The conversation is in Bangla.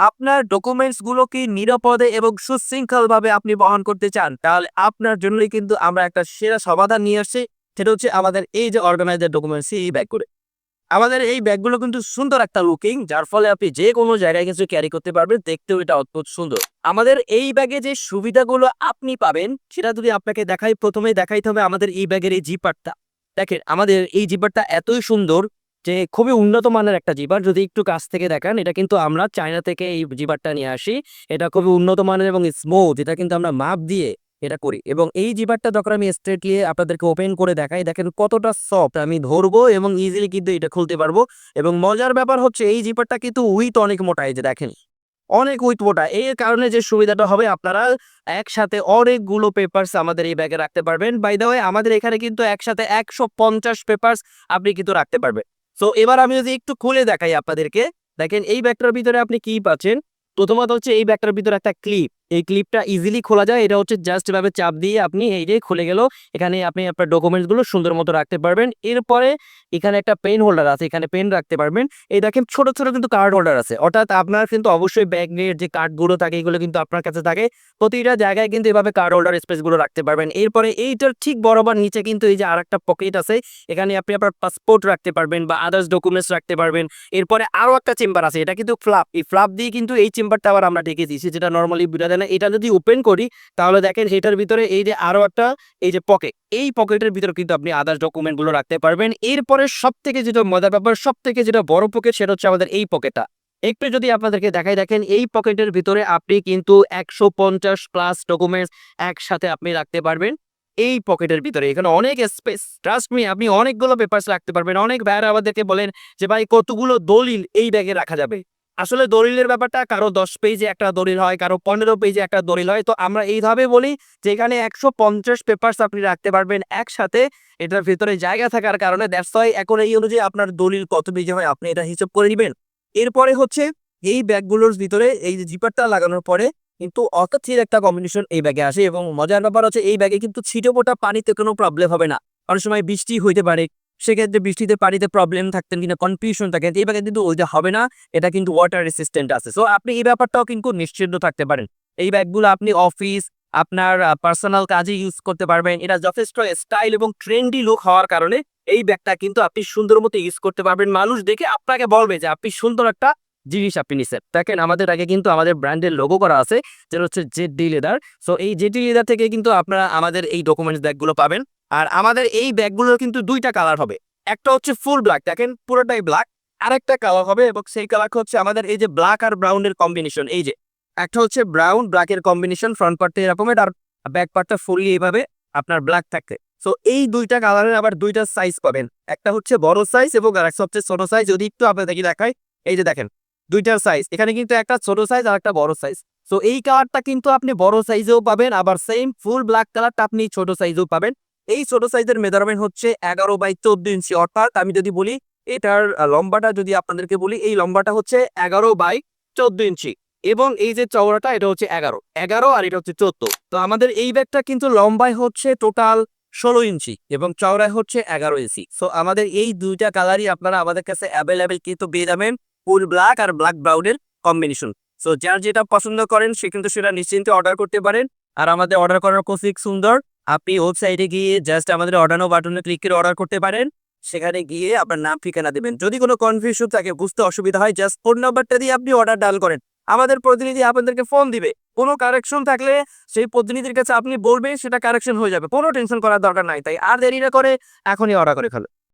আপনার ডকুমেন্টস গুলোকে নিরাপদে এবং সুশৃঙ্খলভাবে আপনি বহন করতে চান? তাহলে আপনার জন্যই কিন্তু আমরা একটা সেরা সমাধান নিয়ে আসছি। সেটা হচ্ছে আমাদের এই যে অর্গানাইজার ডকুমেন্টস এই ব্যাগগুলো। আমাদের এই ব্যাগগুলো কিন্তু সুন্দর একটা লুকিং যার ফলে আপনি যে কোনো জায়গায় কিছু ক্যারি করতে পারবেন, দেখতেও এটা অদ্ভুত সুন্দর। আমাদের এই ব্যাগে যে সুবিধাগুলো আপনি পাবেন, সেটা যদি আপনাকে দেখাই, প্রথমেই দেখাইতে হবে আমাদের এই ব্যাগের এই জিপারটা দেখেন, আমাদের এই জিপারটা এতই সুন্দর যে খুবই উন্নত মানের একটা জিপার যদি একটু কাছ থেকে দেখান, এটা কিন্তু আমরা চায়না থেকে এই জিপারটা নিয়ে আসি। এটা খুবই উন্নত মানের এবং স্মুথ এটা কিন্তু আমরা মাপ দিয়ে এটা করি। এবং এই জিপারটা যখন আমি স্ট্রেটলি আপনাদেরকে ওপেন করে দেখাই, দেখেন কতটা সফট আমি ধরবো এবং ইজিলি কিন্তু এটা খুলতে পারব। এবং মজার ব্যাপার হচ্ছে, এই জিপারটা কিন্তু উইথ অনেক মোটা, এই যে দেখেন। অনেক উইথ মোটা। এর কারণে যে সুবিধাটা হবে, আপনারা একসাথে অনেকগুলো পেপারস আমাদের এই ব্যাগে রাখতে পারবেন। বাই দ্য আমাদের এখানে কিন্তু একসাথে একশো পঞ্চাশ পেপারস আপনি কিন্তু রাখতে পারবেন। তো এবার আমি যদি একটু খুলে দেখাই আপনাদেরকে, দেখেন এই ব্যাগটার ভিতরে আপনি কি পাচ্ছেন? প্রথমত হচ্ছে এই ব্যাগটার ভিতরে একটা ক্লিপ এই ক্লিপটা ইজিলি খোলা যায়। এটা হচ্ছে জাস্ট ভাবে চাপ দিয়ে আপনি এই যে খুলে গেল এখানে আপনি আপনার ডকুমেন্টসগুলো সুন্দর মতো রাখতে পারবেন। এরপরে এখানে একটা পেন হোল্ডার আছে, এখানে পেন রাখতে পারবেন। এই দেখেন ছোট ছোট কিন্তু কার্ড হোল্ডার আছে। অর্থাৎ আপনার কিন্তু অবশ্যই ব্যাগের যে কার্ডগুলো থাকে, এগুলো কিন্তু আপনার কাছে থাকে। প্রতিটা জায়গায় কিন্তু এভাবে কার্ড হোল্ডার স্পেসগুলো রাখতে পারবেন। এরপরে এইটার ঠিক বরাবর নিচে কিন্তু এই যে আরেকটা পকেট আছে, এখানে আপনি আপনার পাসপোর্ট রাখতে পারবেন বা আদার্স ডকুমেন্টস রাখতে পারবেন। এরপরে আরও একটা চেম্বার আছে, এটা কিন্তু ফ্লাপ এই ফ্লাপ দিয়ে কিন্তু এই চেম্বারটা আবার আমরা ডেকে দিয়েছি যেটা নর্মালি যায় না এটা যদি ওপেন করি, তাহলে দেখেন এটার ভিতরে এই যে আরও একটা, এই যে পকেট এই পকেটের ভিতরে কিন্তু আপনি আদার্স ডকুমেন্টগুলো রাখতে পারবেন। এরপরে সব থেকে যেটা মজার ব্যাপার সব থেকে যেটা বড় পকেট সেটা হচ্ছে আমাদের এই পকেটটা একটু যদি আপনাদেরকে দেখাই, দেখেন এই পকেটের ভিতরে আপনি কিন্তু একশো পঞ্চাশ প্লাস ডকুমেন্টস একসাথে আপনি রাখতে পারবেন। এই পকেটের ভিতরে এখানে অনেক স্পেস ট্রাস্ট মি আপনি অনেকগুলো পেপারস রাখতে পারবেন। অনেক ভাইয়ারা আমাদেরকে বলেন যে, ভাই, কতগুলো দলিল এই ব্যাগে রাখা যাবে? আসলে দলিলের ব্যাপারটা কারও দশ পেজে একটা দলিল হয়, কারও পনেরো পেজে একটা দলিল হয়। তো আমরা এইভাবে বলি যে এখানে একশো পঞ্চাশ পেপারস আপনি রাখতে পারবেন একসাথে, এটার ভিতরে জায়গা থাকার কারণে দ্যাটস এখন এই অনুযায়ী আপনার দলিল কত পেজে হয় আপনি এটা হিসাব করে নেবেন। এরপরে হচ্ছে এই ব্যাগগুলোর ভিতরে এই যে জিপারটা লাগানোর পরে কিন্তু অকাথির একটা কম্বিনেশন এই ব্যাগে আসে এবং মজার ব্যাপার হচ্ছে এই ব্যাগে কিন্তু ছিটে মোটা পানিতে কোনো প্রবলেম হবে না। অনেক সময় বৃষ্টি হইতে পারে সেক্ষেত্রে বৃষ্টিতে পানিতে প্রবলেম থাকতেন কিনা কনফিউশন থাকেন এই ব্যাগে কিন্তু ওইটা হবে না। এটা কিন্তু ওয়াটার রেসিস্ট্যান্ট আছে। সো আপনি এই ব্যাপারটাও কিন্তু নিশ্চিন্ত থাকতে পারেন। এই ব্যাগগুলো আপনি অফিস আপনার পার্সোনাল কাজে ইউজ করতে পারবেন। এটা যথেষ্ট স্টাইল এবং ট্রেন্ডি লুক হওয়ার কারণে এই ব্যাগটা কিন্তু আপনি সুন্দর মতো ইউজ করতে পারবেন। মানুষ দেখে আপনাকে বলবে যে, আপনি সুন্দর একটা জিনিস আপনি নিছেন। দেখেন, আমাদের আগে কিন্তু আমাদের ব্র্যান্ডের লোগো করা আছে, যেটা হচ্ছে জেড ডি লেদার সো এই জেড ডি লেদার থেকে কিন্তু আপনারা আমাদের এই ডকুমেন্টস ব্যাগগুলো পাবেন। আর আমাদের এই ব্যাগগুলোর কিন্তু দুইটা কালার হবে। একটা হচ্ছে ফুল ব্ল্যাক দেখেন পুরোটাই ব্ল্যাক আরেকটা কালার হবে এবং সেই কালার হচ্ছে আমাদের এই যে ব্ল্যাক আর ব্রাউনের কম্বিনেশন এই যে। একটা হচ্ছে ব্রাউন ব্ল্যাকের কম্বিনেশন ফ্রন্ট পার্টটা এরকমের আর ব্যাক পার্টটা ফুললি এইভাবে আপনার ব্ল্যাক থাকতে সো এই দুইটা কালারের আবার দুইটা সাইজ পাবেন। একটা হচ্ছে বড় সাইজ এবং আর হচ্ছে ছোট সাইজ যদি একটু আপনাদেরকে দেখাই, এই যে দেখেন দুইটার সাইজ এখানে কিন্তু একটা ছোট সাইজ আর একটা বড় সাইজ সো এই কালারটা কিন্তু আপনি বড় সাইজেও পাবেন, আবার সেম ফুল ব্ল্যাক কালারটা আপনি ছোট সাইজেও পাবেন। এই ছোট সাইজের মেজারমেন্ট হচ্ছে এগারো বাই চোদ্দ ইঞ্চি। অর্থাৎ আমি যদি বলি, এটার লম্বাটা যদি আপনাদেরকে বলি, এই লম্বাটা হচ্ছে এগারো বাই চোদ্দ ইঞ্চি। এবং এই যে চওড়াটা, এটা হচ্ছে এগারো। এগারো আর এটা হচ্ছে চোদ্দ। তো আমাদের এই ব্যাগটা কিন্তু লম্বায় হচ্ছে টোটাল ষোলো ইঞ্চি এবং চওড়ায় হচ্ছে এগারো ইঞ্চি। সো আমাদের এই দুইটা কালারই আপনারা আমাদের কাছে অ্যাভেলেবেল কিন্তু পেয়ে যাবেন ফুল ব্ল্যাক আর ব্ল্যাক ব্রাউনের কম্বিনেশন সো যার যেটা পছন্দ করেন, সে কিন্তু সেটা নিশ্চিন্তে অর্ডার করতে পারেন। আর আমাদের অর্ডার করার কোসিক সুন্দর আপনি ওয়েবসাইটে গিয়ে জাস্ট আমাদের অর্ডার বাটনে ক্লিক করে অর্ডার করতে পারেন। সেখানে গিয়ে আপনার নাম, ঠিকানা দেবেন। যদি কোনো কনফিউশন থাকে, বুঝতে অসুবিধা হয় জাস্ট ফোন নাম্বারটা দিয়ে আপনি অর্ডার ডাল করেন। আমাদের প্রতিনিধি আপনাদেরকে ফোন দিবে। কোনো কারেকশন থাকলে সেই প্রতিনিধির কাছে আপনি বলবেন, সেটা কারেকশন হয়ে যাবে। কোনো টেনশন করার দরকার নাই। তাই আর দেরি না করে এখনই অর্ডার করে ফেলো